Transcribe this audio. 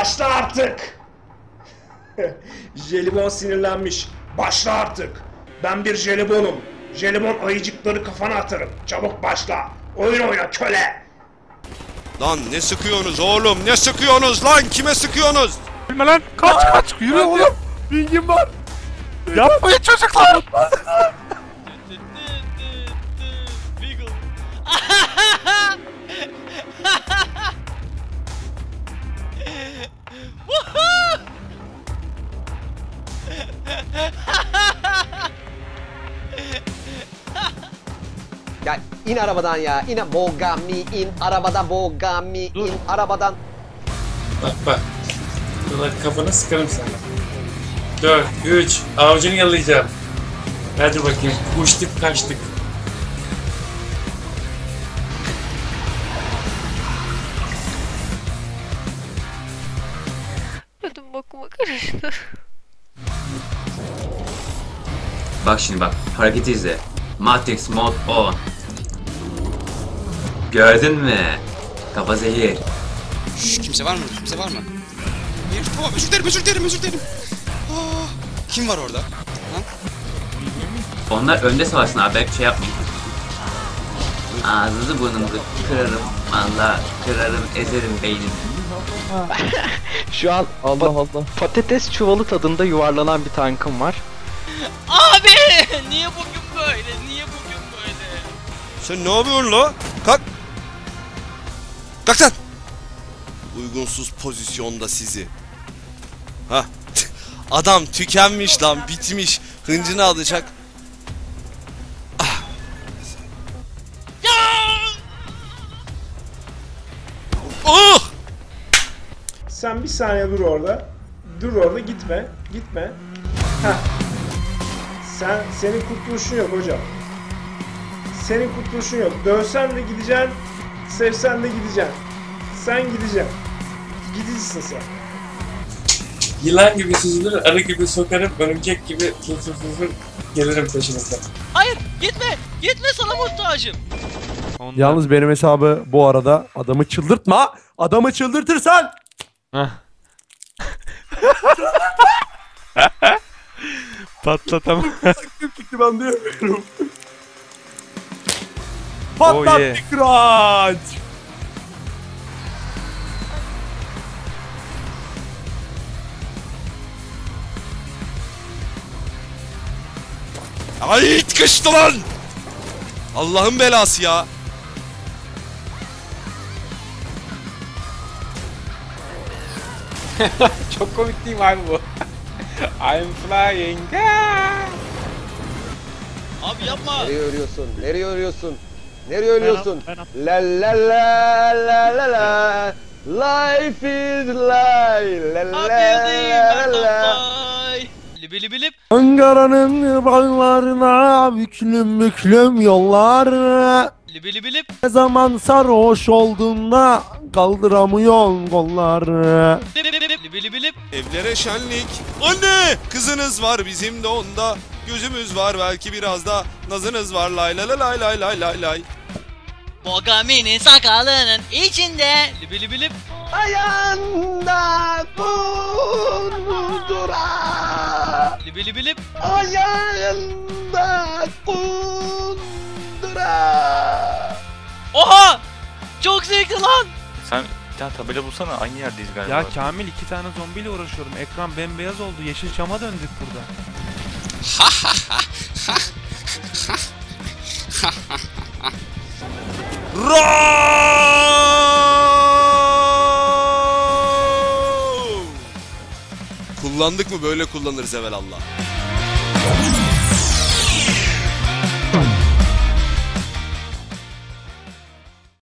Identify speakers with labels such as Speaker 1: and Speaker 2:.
Speaker 1: Başla artık. Jelibon sinirlenmiş. Başla artık. Ben bir jelibonum. Jelibon ayıcıkları kafana atarım. Çabuk başla. Oyun oyna köle.
Speaker 2: Lan ne sıkıyorsunuz oğlum? Ne sıkıyorsunuz lan? Kime sıkıyorsunuz?
Speaker 3: Bilme lan kaç kaç yürü oğlum. Bilgim var. Yapmayın çocuklar.
Speaker 4: Ya in arabadan ya. in Bogami in arabada Bogami in arabadan.
Speaker 5: Bak bak. Ulan kafana sıkarım sana. 4, 3, avucunu yalayacağım. Hadi bakayım. Uçtuk kaçtık.
Speaker 6: Ödüm bokuma karıştı.
Speaker 7: Bak şimdi bak hareketi izle. Matrix Mode 10. Gördün mü? Kafa zehir.
Speaker 2: Şşş kimse var mı? Kimse var mı? Hayır, tamam özür dilerim özür dilerim özür dilerim. Aa, kim var orada? Lan?
Speaker 7: Onlar önde savaşsın abi belki şey yapmayın. Ağzınızı burnunuzu kırarım. Valla kırarım ezerim beynini.
Speaker 8: Şu an pa- patates çuvalı tadında yuvarlanan bir tankım var.
Speaker 9: Abi niye bugün böyle? Niye bugün böyle?
Speaker 2: Sen ne yapıyorsun la? Kalk. Kalk lan. Uygunsuz pozisyonda sizi. Ha. Adam tükenmiş lan bitmiş. Hıncını alacak. Ah. Oh!
Speaker 1: Sen bir saniye dur orada. Dur orada gitme. Gitme. Heh. Sen, senin kurtuluşun yok hocam. Senin kurtuluşun yok. Dövsen de gideceksin. Sevsen de gideceksin. Sen gideceksin. Gidicisin sen.
Speaker 5: Yılan gibi süzülür, arı gibi sokarım, örümcek gibi fılfır fılfır gelirim peşinizden.
Speaker 9: Hayır gitme. Gitme sana muhtacım.
Speaker 3: Yalnız benim hesabı bu arada adamı çıldırtma. Adamı çıldırtırsan.
Speaker 10: Patlatamam.
Speaker 3: Çıktı ben diyemiyorum. Patlat
Speaker 10: yeah.
Speaker 3: bir
Speaker 2: Ay tıkıştı lan! Allah'ın belası ya.
Speaker 10: Çok komik değil mi abi bu? I'm flying.
Speaker 9: Abi yapma.
Speaker 4: Nereye örüyorsun? Nereye örüyorsun? Nereye örüyorsun? La la la la la la. Life is life. La la la la.
Speaker 9: Bili bilip.
Speaker 3: Ankara'nın bağlarına büklüm büklüm yollar.
Speaker 9: Libili bilip.
Speaker 3: Ne zaman sarhoş olduğunda kaldıramıyorsun
Speaker 9: kollar. Libili bilip.
Speaker 2: Evlere şenlik. Anne! Kızınız var bizim de onda. Gözümüz var belki biraz da. Nazınız var lay lay lay lay lay lay lay.
Speaker 9: Bogami'nin sakalının içinde. Libili bilip.
Speaker 4: Ayağında bulunduran.
Speaker 9: Libi libi lip.
Speaker 4: Ayağında kundura.
Speaker 9: Oha! Çok zevkli lan.
Speaker 10: Sen bir tane tabela bulsana aynı yerdeyiz galiba.
Speaker 11: Ya Kamil iki tane zombiyle uğraşıyorum. Ekran bembeyaz oldu. Yeşilçam'a döndük burada.
Speaker 2: Kullandık mı böyle kullanırız evelallah.